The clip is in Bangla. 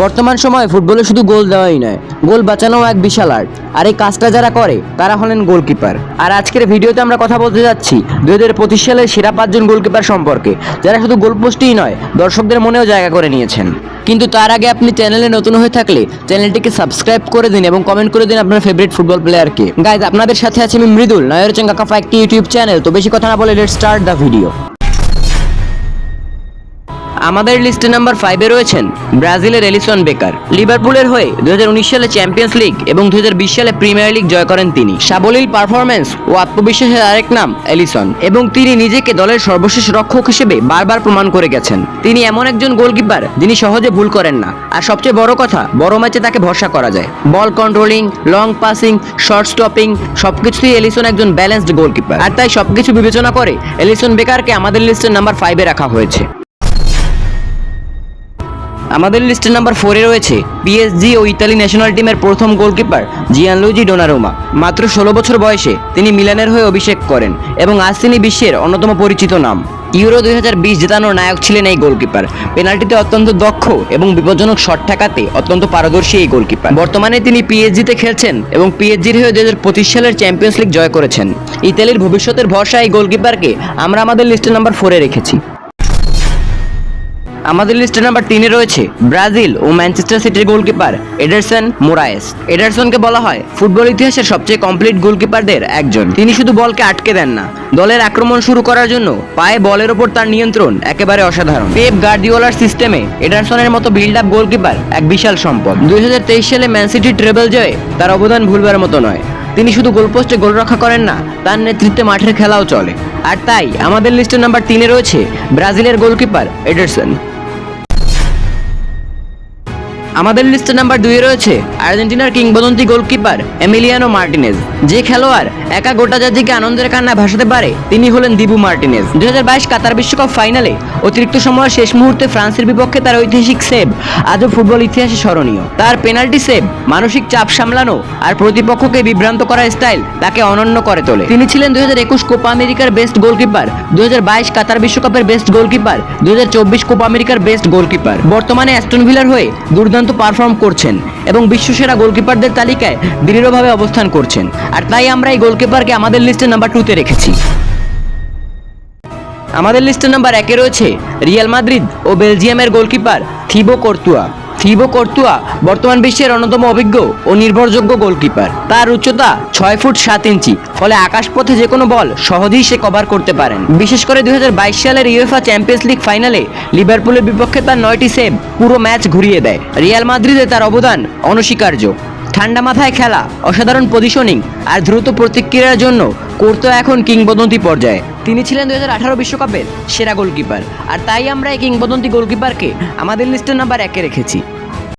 বর্তমান সময়ে ফুটবলে শুধু গোল দেওয়াই নয়, গোল বাঁচানোও এক বিশাল আর্ট। আর এই কাজটা যারা করে, তারা হলেন গোলকিপার। আর আজকের ভিডিওতে আমরা কথা বলতে যাচ্ছি দুই হাজার পঁচিশ সালের সেরা পাঁচজন গোলকিপার সম্পর্কে, যারা শুধু গোলপোস্টই নয়, দর্শকদের মনেও জায়গা করে নিয়েছেন। কিন্তু তার আগে আপনি চ্যানেলে নতুন হয়ে থাকলে চ্যানেলটিকে সাবস্ক্রাইব করে দিন এবং কমেন্ট করে দিন আপনার ফেভারিট ফুটবল প্লেয়ারকে গাইজ আপনাদের সাথে আছে আমি মৃদুল নয়ের চেঙ্গা কাফা একটি ইউটিউব চ্যানেল তো বেশি কথা না বলে লেট স্টার্ট দ্য ভিডিও আমাদের লিস্টে নাম্বার ফাইভে রয়েছেন ব্রাজিলের এলিসন বেকার। লিভারপুলের হয়ে দুহাজার উনিশ সালে চ্যাম্পিয়ন্স লিগ এবং দু হাজার বিশ সালে প্রিমিয়ার লিগ জয় করেন তিনি। সাবলীল পারফরমেন্স ও আত্মবিশ্বাসের আরেক নাম এলিসন এবং তিনি নিজেকে দলের সর্বশেষ রক্ষক হিসেবে বারবার প্রমাণ করে গেছেন। তিনি এমন একজন গোলকিপার যিনি সহজে ভুল করেন না। আর সবচেয়ে বড় কথা, বড় ম্যাচে তাকে ভরসা করা যায়। Ball controlling, long passing short stopping সবকিছুই এলিসন একজন ব্যালেন্সড গোলকিপার। আর তাই সবকিছু বিবেচনা করে এলিসন বেকারকে আমাদের লিস্টের নাম্বার ফাইভে রাখা হয়েছে। আমাদের লিস্টে নাম্বার ফোরে রয়েছে পিএসজি ও ইতালি ন্যাশনাল টিমের প্রথম গোলকিপার জিয়ানলুইজি ডোনারোমা মাত্র ষোলো বছর বয়সে তিনি মিলানের হয়ে অভিষেক করেন এবং আজ তিনি বিশ্বের অন্যতম পরিচিত নাম। ইউরো দুই হাজার বিশ জেতানোর নায়ক ছিলেন এই গোলকিপার পেনাল্টিতে অত্যন্ত দক্ষ এবং বিপজ্জনক শট ঠেকাতে অত্যন্ত পারদর্শী এই গোলকিপার বর্তমানে তিনি পিএসজিতে খেলছেন এবং পিএসজির হয়ে দু হাজার পঁচিশ সালের চ্যাম্পিয়ন্স লিগ জয় করেছেন। ইতালির ভবিষ্যতের ভরসা এই গোলকিপারকে আমরা আমাদের লিস্টে নাম্বার ফোরে রেখেছি। আমাদের লিস্টে নাম্বার তিনে রয়েছে ব্রাজিল ও ম্যানচেস্টার সিটির গোলকিপার এডারসন মোরায়েস। এডারসনকে বলা হয় ফুটবল ইতিহাসের সবচেয়ে কমপ্লিট গোলকিপারদের একজন। তিনি শুধু বলকে আটকে দেন না, দলের আক্রমণ শুরু করার জন্য পায়ে বলের ওপর তার নিয়ন্ত্রণ একেবারে অসাধারণ। পেপ গার্দিওলার সিস্টেমে এডারসনের মতো বিল্ড আপ গোলকিপার এক বিশাল সম্পদ। দুই হাজার তেইশ সালে ম্যান সিটি ট্রেবল জয়ে তার অবদান ভুলবার মতো নয়। তিনি শুধু গোলপোস্টে গোল রক্ষা করেন না, তার নেতৃত্বে মাঠের খেলাও চলে। আর তাই আমাদের লিস্টের নাম্বার তিনে রয়েছে ব্রাজিলের গোলকিপার এডারসন। আমাদের লিস্টে নাম্বার দুই রয়েছে, আর্জেন্টিনার কিংবদন্তি গোলকিপার এমিলিয়ানো মার্টিনেজ। যে খেলোয়াড় একা গোটা জাতিকে আনন্দের কান্নায় ভাসাতে পারে, তিনি হলেন দিবু মার্টিনেজ। দুই কাতার বিশ্বকাপ ফাইনালে অতিরিক্ত সময়ের শেষ মুহূর্তে ফ্রান্সের বিপক্ষে তার ঐতিহাসিক সেভ, আজও ফুটবল ইতিহাসে স্মরণীয়। তার পেনাল্টি সেভ, মানসিক চাপ সামলানো আর প্রতিপক্ষকে বিভ্রান্ত করার স্টাইল তাকে অনন্য করে তোলে। তিনি ছিলেন দুই হাজার একুশ কোপা আমেরিকার বেস্ট গোলকিপার দুই হাজার বাইশ কাতার বিশ্বকাপের বেস্ট গোলকিপার দুই হাজার চব্বিশ কোপা আমেরিকার বেস্ট গোলকিপার বর্তমানে অ্যাস্টন ভিলার হয়ে দুর্দান্ত পারফর্ম করছেন এবং বিশ্বসেরা গোলকিপারদের তালিকায় দৃঢ়ভাবে অবস্থান করছেন। আর তাই আমরা এই গোলকিপারকে আমাদের লিস্টে নাম্বার টুতে রেখেছি। আমাদের লিস্টে নাম্বার একে রয়েছে রিয়াল মাদ্রিদ ও বেলজিয়ামের goalkeeper Thibaut Courtois. Thibaut Courtois বর্তমান বিশ্বের অন্যতম অভিজ্ঞ ও নির্ভরযোগ্য গোলকিপার। তার উচ্চতা ছয় ফুট সাত ইঞ্চি, ফলে আকাশপথে যে কোনো বল সহজেই সে কভার করতে পারেন। বিশেষ করে দুই হাজার বাইশ সালের ইউএফা চ্যাম্পিয়ন্স লিগ ফাইনালে লিভারপুলের বিপক্ষে তার নয়টি সেভ পুরো ম্যাচ ঘুরিয়ে দেয়। রিয়াল মাদ্রিদে তার অবদান অনস্বীকার্য। ঠান্ডা মাথায় খেলা, অসাধারণ পজিশনিং আর দ্রুত প্রতিক্রিয়ার জন্য করতো এখন কিংবদন্তি পর্যায়ে। তিনি ছিলেন দুই বিশ্বকাপের সেরা গোলকিপার। আর তাই আমরা এই কিংবদন্তি গোলকিপারকে আমাদের লিস্টের নাম্বার একে রেখেছি।